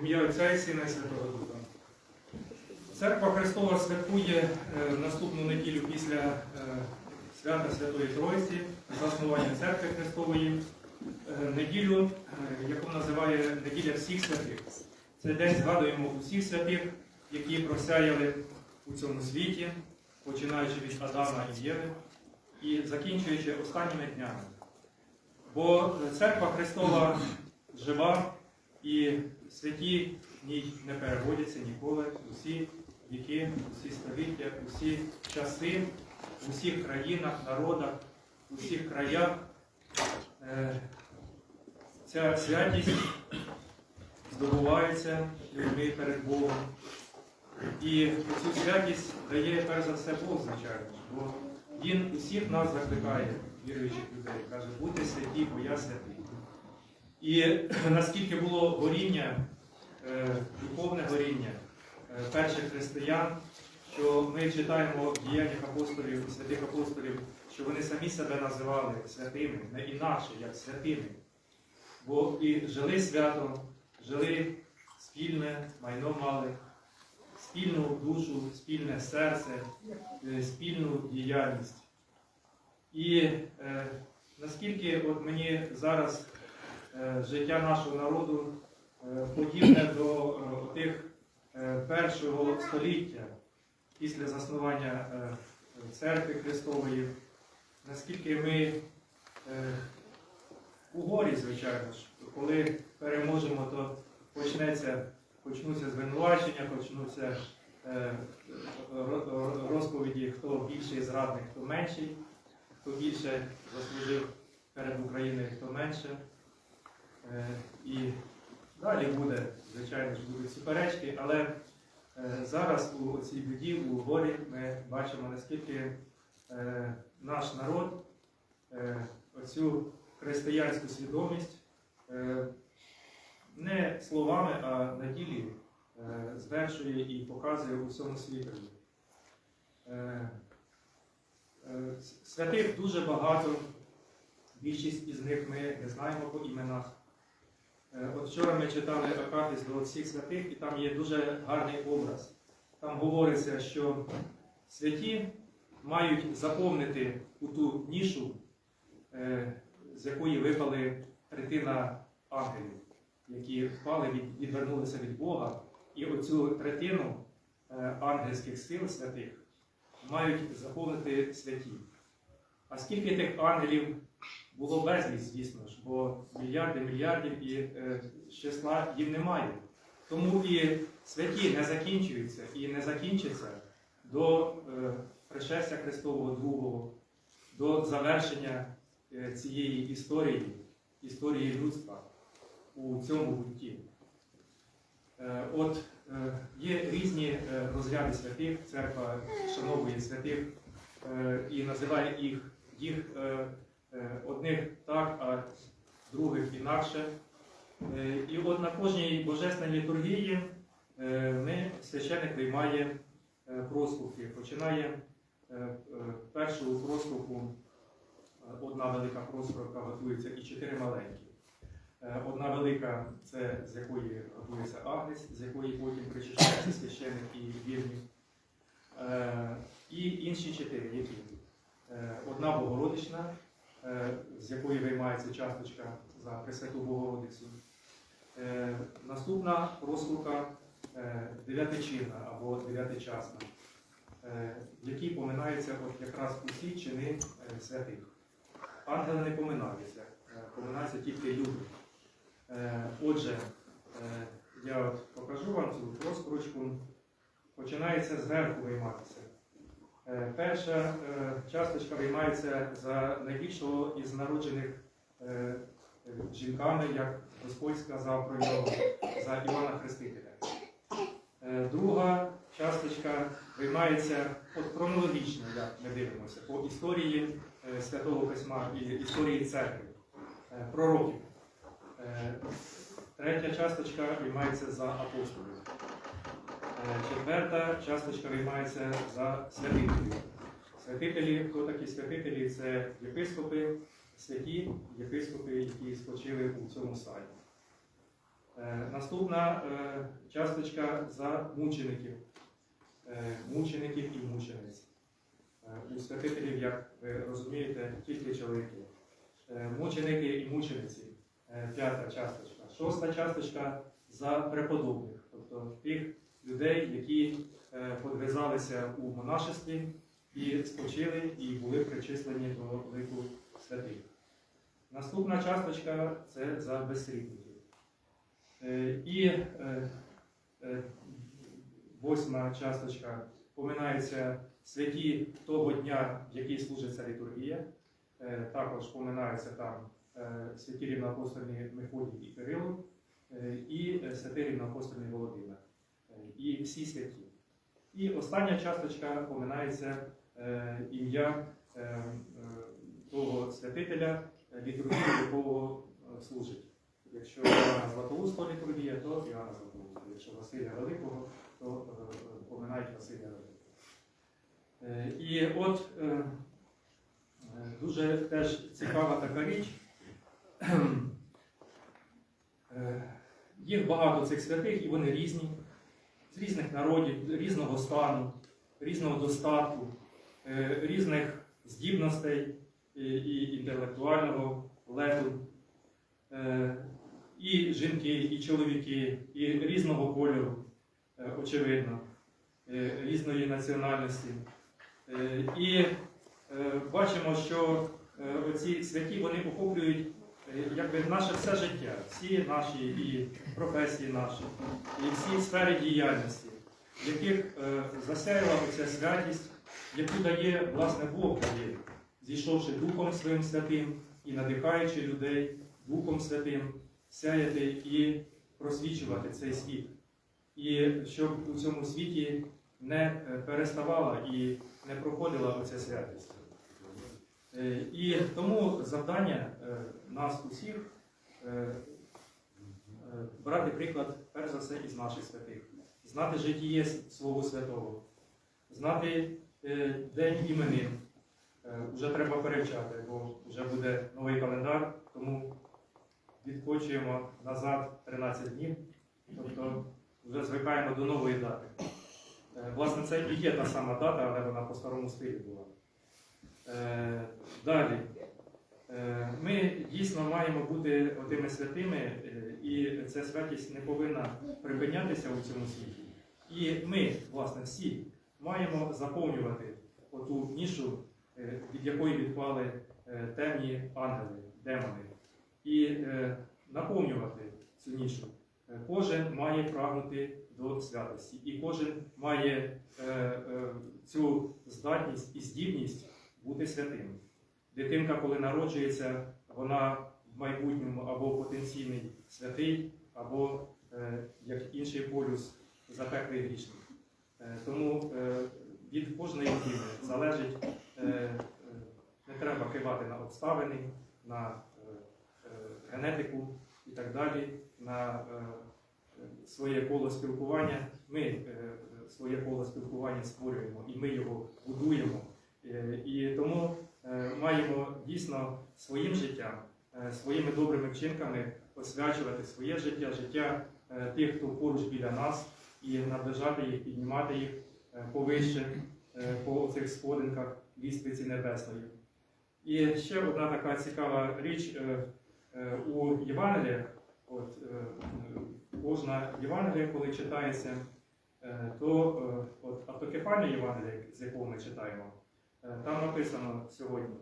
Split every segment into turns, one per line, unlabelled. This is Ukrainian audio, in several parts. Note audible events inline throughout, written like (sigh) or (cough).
Ім'я Отця і Сина і Святого Духа. Церква Христова святкує е, наступну неділю після е, свята Святої Тройці, заснування церкви Христової, е, неділю, яку називає неділя всіх святих. Цей день згадуємо усіх святих, які просяяли у цьому світі, починаючи від Адама і Єви і закінчуючи останніми днями. Бо церква Христова жива і святі ній не переводяться ніколи. Усі віки, усі століття, усі часи, в усіх країнах, народах, у всіх краях. Е, Ця святість здобувається людьми перед Богом. І цю святість дає перш за все Бог, звичайно, бо Він усіх нас закликає, віруючих людей, каже, будьте святі, бо я святий. І (clears throat) наскільки було горіння, е, духовне горіння е, перших християн, що ми читаємо в діяннях апостолів, святих апостолів, що вони самі себе називали святими, не інакше, як святими. Бо і жили свято, жили спільне, майно мали, спільну душу, спільне серце, е, спільну діяльність. І е, наскільки от мені зараз життя нашого народу е, подібне до е, тих е, першого століття після заснування е, церкви Христової, наскільки ми е, у горі, звичайно ж, коли переможемо, то почнеться, почнуться звинувачення, почнуться е, ро- ро- розповіді, хто більший зрадник, хто менший, хто більше заслужив перед Україною, хто менше. Е, І далі буде, звичайно ж, будуть суперечки, але е, зараз у цій біді, у горі, ми бачимо, наскільки е, наш народ оцю християнську свідомість не словами, а на ділі звершує і показує у всьому світові. Е, Святих дуже багато, більшість із них ми не знаємо по іменах. Е, От вчора ми читали Акафіс до всіх святих, і там є дуже гарний образ. Там говориться, що святі мають заповнити у ту нішу, е, з якої випали третина ангелів, які впали, відвернулися від Бога, і оцю третину е, ангельських сил святих мають заповнити святі. А скільки тих ангелів було безліч, звісно ж, бо мільярди мільярдів і е, числа їм немає. Тому і святі не закінчуються і не закінчаться до е, пришестя Христового Другого, до завершення е, цієї історії, історії людства у цьому бутті. Е, От е, є різні е, розряди святих, церква шановує святих е, і називає їх, їх е, е, одних так, а других інакше. Е, І от на кожній божественній літургії ми священник приймає прослухи. Починає першу прослуху, е, одна велика прослуха готується і чотири маленькі. Одна велика це з якої готується агнець, з якої потім причищається священик і вірні. І інші чотири, які одна Богородична, е, з якої виймається часточка за Пресвяту Богородицю. Е, Наступна розлука е, дев'ятичинна або дев'ятичасна, е, в якій поминаються от якраз усі чини е, святих. Ангели не поминаються, е, поминаються тільки люди. Е, Отже, е, я от покажу вам цю розкручку. Починається зверху вийматися. Е, Перша е, часточка виймається за найбільшого із народжених е, жінками, як Господь сказав про нього, за Івана Хрестителя. Друга часточка виймається от хронологічно, як ми дивимося, по історії Святого Письма і історії церкви, пророків. Третя часточка виймається за апостолів. Е, Четверта часточка виймається за святителів. Святителі, хто такі святителі? Це єпископи, святі єпископи, які спочили у цьому стані. Е, Наступна е, часточка за мучеників, мучеників і мучениць. У святителів, як ви розумієте, тільки чоловіки. Мученики і мучениці. П'ята часточка. Шоста часточка за преподобних, тобто тих людей, які е, подвизалися у монашестві і спочили і були причислені до лику святих. Наступна часточка це за безсрібників. Е, І е, восьма часточка поминаються святі того дня, в який служиться літургія. Також поминаються там святі рівноапостольні Мефодій і Кирило, і святий рівноапостольний Володимир. І всі святі. І остання часточка поминається е, ім'я е, е, того святителя, літургію якого служить. Якщо Іоанна Златоуста літургія, то Іоанна Златоуста. Якщо Василя Великого, то поминають Василя Великого. І от дуже теж цікава така річ. Їх багато цих святих, і вони різні, різних народів, різного стану, різного достатку, е, різних здібностей і, інтелектуального лету. Е, І жінки, і чоловіки, і різного кольору, е, очевидно, різної національності. І бачимо, що оці святі вони охоплюють якби наше все життя, всі наші і професії наші, і всі сфери діяльності, в яких е, засяяла оця святість, яку дає власне Бог дає, зійшовши Духом Своїм Святим і надихаючи людей Духом Святим, сяяти і просвічувати цей світ. І щоб у цьому світі не е, переставала і не проходила оця святість. Е, І тому завдання е, нас усіх е, брати приклад, перш за все, із наших святих, знати житіє свого святого, знати день іменин. Е, Вже треба перевчати, бо вже буде новий календар, тому відкочуємо назад 13 днів, тобто вже звикаємо до нової дати. Власне, це і є та сама дата, але вона по старому стилі була. Е, Далі. Е, Ми дійсно маємо бути отими святими, е, і ця святість не повинна припинятися у цьому світі. І ми, власне, всі маємо заповнювати оту нішу, від якої відпали темні ангели, демони, і наповнювати цю нішу. Кожен має прагнути до святості, і кожен має цю здатність і здібність бути святим. Дитинка, коли народжується, вона в майбутньому або потенційний святий, або е, як інший полюс запеклий грішник. Е, тому е, від кожної дитини залежить, е, е, не треба кивати на обставини, на е, е, генетику і так далі, на е, своє коло спілкування. Ми е, е, своє коло спілкування створюємо і ми його будуємо. Е, І тому е, маємо дійсно своїм життям, е, своїми добрими вчинками освячувати своє життя, життя тих, хто поруч біля нас, і наближати їх, піднімати їх повище по цих сходинках ліствиці небесної. І ще одна така цікава річ у Євангеліях. От, кожна Євангелія, коли читається, то от автокефальне Євангеліє, з якого ми читаємо, там написано сьогодні,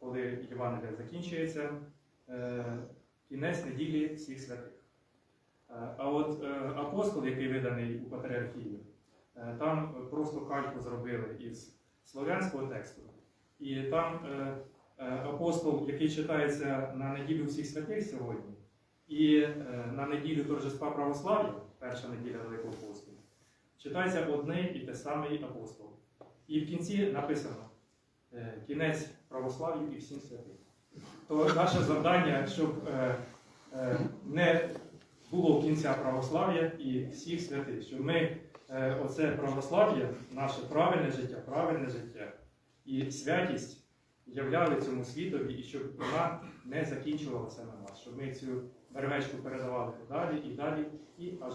коли Євангелія закінчується, е, кінець неділі всіх святих. Е, А от е, апостол, який виданий у Патріархії, е, там просто кальку зробили із слов'янського тексту. І там е, е, апостол, який читається на неділю всіх святих сьогодні, і е, на неділю торжества православ'я, перша неділя Великого посту, читається одне і те самий апостол. І в кінці написано е, кінець православ'ю і всім святим. То наше завдання, щоб е, е, не було кінця православ'я і всіх святих, щоб ми е, оце православ'я, наше правильне життя, правильне життя і святість являли цьому світові, і щоб вона не закінчувалася на нас, щоб ми цю Бервечку передавали далі і далі, і аж